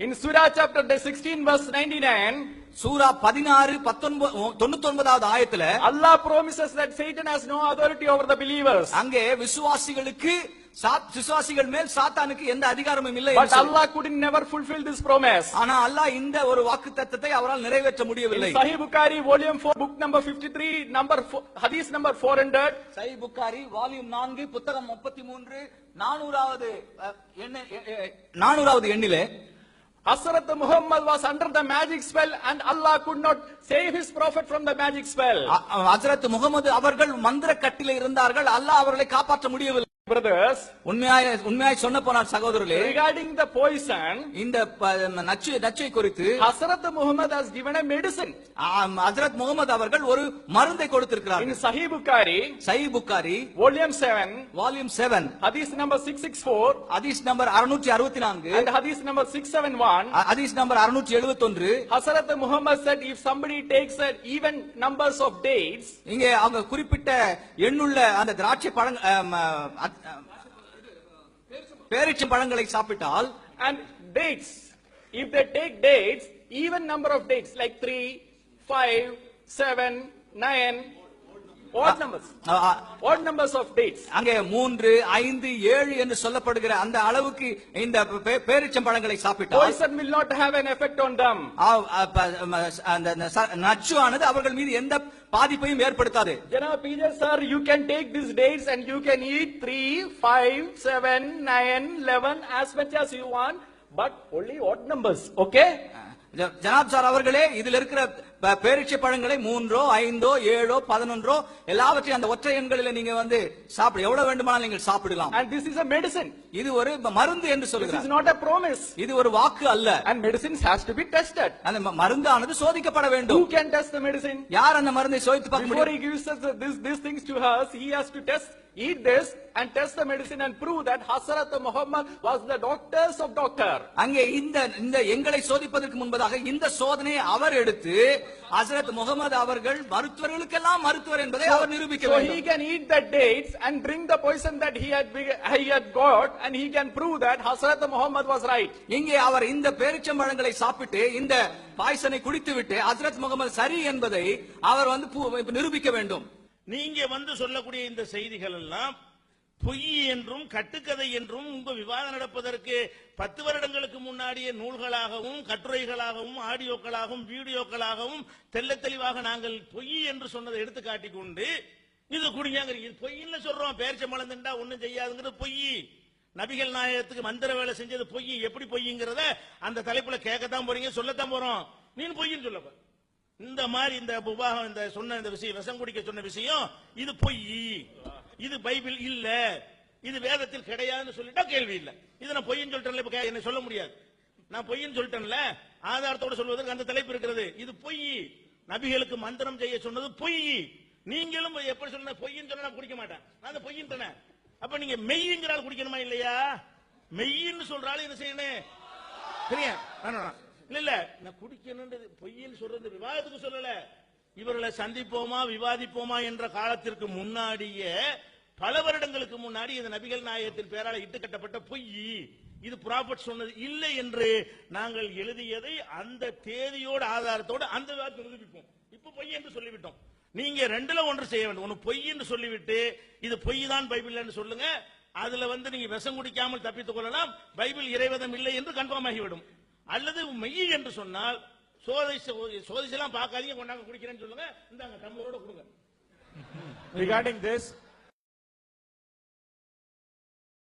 In Surah chapter 16 verse 99, சூரா பதினாறு பத்தொன்பது தொண்ணூத்தி ஒன்பதாவது ஆயத்துல Allah promises that Satan has no authority over the believers. அங்கே விசுவாசிகளுக்கு சாத்- விசுவாசிகள் மேல் சாத்தானுக்கு எந்த அதிகாரமும் இல்லை சொல்லி- Allah couldn't never fulfill this promise. ஆனா அல்லாஹ் இந்த ஒரு வாக்கு தத்தத்தை அவரால் நிறைவேற்ற முடியவில்லை Sahih Bukhari, volume 4, book number 53, number four, hadith number 400, சை புக்காரி வால்யூம் நான்கு புத்தகம் முப்பத்தி மூன்று நானூறாவது நானூறாவது எண்ணிலே Hazrat Muhammad was under the magic spell and Allah could not save his prophet from the magic spell. அ- அ- ஹஜரத் முகமது அவர்கள் மந்திர கட்டில இருந்தார்கள் அல்லாஹ் அவர்களை காப்பாற்ற முடியவில்லை Brothers, உண்மையாய் உண்மையாய் சொன்ன போனார் சகோதரர்களே regarding the poison, இந்த நச்சு நச்சை குறித்து Muhammad has given a medicine. ஆம், ஹஜரத் முகமது அவர்கள் ஒரு மருந்தை In கொடுத்திருக்கிறார்கள் Sahih Bukhari, சை Bukhari volume 7, volume seven hadith number 664 ஹதீஸ் நம்பர் அறுநூற்றி அறுபத்தி நான்கு and hadith number 671, ஹதீஸ் நம்பர் அறுநூற்றி எழுபத்தி ஒன்று Hazrat Muhammad said if somebody takes an even numbers of dates, இங்கே அவங்க குறிப்பிட்ட எண்ணுள்ள அந்த திராட்சை பழங்க ஆம், அ- அ- பேரீச்சை பழங்களை சாப்பிட்டால் and dates, if they take dates, even number of dates like 3, 5, 7, 9, odd numbers, a, a, odd numbers of dates. அங்கே மூன்று ஐந்து ஏழு என்று சொல்லப்படுகிற அந்த அளவுக்கு இந்த பே- பேரீச்சம் பழங்களை சாப்பிட்டால் not have an effect on them. அந்த அவர்கள் மீது எந்த பாதிப்பையும் ஏற்படுத்தாது Janab PJ sir, you can take these dates and you can eat 3, 5, 7, 9, 11 as much as you want, but only odd numbers, okay? ஜ- ஜனாப் சார் அவர்களே இதுல இருக்கிற ப- பேரீட்சை பழங்களை மூன்றோ ஐந்தோ ஏழோ பதினொன்றோ எல்லாவற்றையும் அந்த ஒற்றை எண்களில் நீங்க வந்து சாப்பிட எவ்வளவு வேண்டுமானாலும் நீங்கள் சாப்பிடலாம் And this is a medicine. இது ஒரு மருந்து என்று This is சொல்கிறார் not a promise. இது ஒரு வாக்கு அல்ல And medicines has to be tested. அந்த மருந்தானது சோதிக்கப்பட Who வேண்டும் can test the medicine? யார் அந்த மருந்தை சோதித்து பார்க்க Before முடியும் he gives us the- this, these things to us, he has to test, eat this and test the medicine and prove that Hazrat Muhammad was the doctors of doctor. அங்கே இந்த இந்த எங்களை சோதிப்பதற்கு முன்பதாக இந்த சோதனையை அவர் எடுத்து ஹசரத் முகமது அவர்கள் மருத்துவர்களுக்கெல்லாம் மருத்துவர் என்பதை அவர் நிரூபிக்க So he வேண்டும் can eat the dates and drink the poison that he had, he had got and he can prove that Hazrat Muhammad was right. இங்கே அவர் இந்த பேரிச்சம்பழங்களை சாப்பிட்டு இந்த பாய்சனை குடித்துவிட்டு ஹசரத் முகமது சரி என்பதை அவர் வந்து நிரூபிக்க வேண்டும் நீங்க வந்து சொல்லக்கூடிய இந்த செய்திகள் எல்லாம் பொய் என்றும் கட்டுக்கதை என்றும் உங்க விவாதம் நடப்பதற்கு பத்து வருடங்களுக்கு பாடிய நூல்களாகவும் கட்டுரைகளாகவும் ஆடியோக்களாகவும் வீடியோக்களாகவும் தெள்ள தெளிவாக நாங்கள் பொய் என்று சொன்னதை எடுத்து காட்டிக் கொண்டு இது குடிங்கிறீங்க இது பொய்ன்னு சொல்றோம். பேர்ச்ச மலந்துண்டா ஒன்னும் செய்யாதுங்கிறது பொய். நபிகள் நாயகத்துக்கு மந்திர வேலை செஞ்சது பொய். எப்படி பொய்ங்கிறத அந்த தலைப்புல கேட்கத்தான் போறீங்க சொல்லத்தான் போறோம். நீ பொய்ன்னு சொல்லப்ப இந்த மாதிரி இந்த உபாகம் இந்த சொன்ன இந்த விஷயம் விஷம் குடிக்க சொன்ன விஷயம் இது பொய். இது பைபிள் இல்ல. இது வேதத்தில் கிடையாதுன்னு சொல்லிட்டா கேள்வி இல்ல. இது நான் பொய்ன்னு சொல்லிட்டேன் இப்ப கே- என்ன சொல்ல முடியாது. நான் பொய்ன்னு சொல்லிட்டேன்ல ஆதாரத்தோட சொல்வதற்கு அந்த தலைப்பு இருக்கிறது. இது பொய். நபிகளுக்கு மந்திரம் செய்ய சொன்னது பொய். நீங்களும் எப்படி சொன்ன பொய்ன்னு சொன்னா நான் குடிக்க மாட்டேன். நான் அந்த பொய்ன்னு அப்ப நீங்க மெய்ங்கிறால் குடிக்கணுமா இல்லையா? மெய்ன்னு சொல்றாலும் என்ன செய்யணும்? சரியா இல்ல இல்ல. நான் குடிக்கணும்ன்றது பொய்ன்னு சொல்றது விவாதத்துக்கு சொல்லல. இவர்களை சந்திப்போமா விவாதிப்போமா என்ற காலத்திற்கு முன்னாடியே பல வருடங்களுக்கு முன்னாடி இந்த நபிகள் நாயகத்தின் பேரால இட்டு கட்டப்பட்ட பொய். இது ப்ராபர்ட் சொன்னது இல்லை என்று நாங்கள் எழுதியதை அந்த தேதியோட ஆதாரத்தோடு அந்த காலத்தில் நிரூபிப்போம். இப்ப பொய் என்று சொல்லிவிட்டோம். நீங்க ரெண்டுல ஒன்று செய்ய வேண்டும். ஒன்று பொய் என்று சொல்லிவிட்டு இது பொய் தான் பைபிள் சொல்லுங்க. அதுல வந்து நீங்க விஷம் குடிக்காமல் தப்பித்துக் கொள்ளலாம். பைபிள் இறைவதம் இல்லை என்று கன்ஃபார்ம் ஆகிவிடும். அல்லது மெய் என்று சொன்னால் சோதை சோதிச்செல்லாம் பார்க்காதீங்க கொண்டாங்க குடிக்கிறேன்னு சொல்லுங்க. இந்தாங்க டம்ளரோட கொடுங்க. Regarding this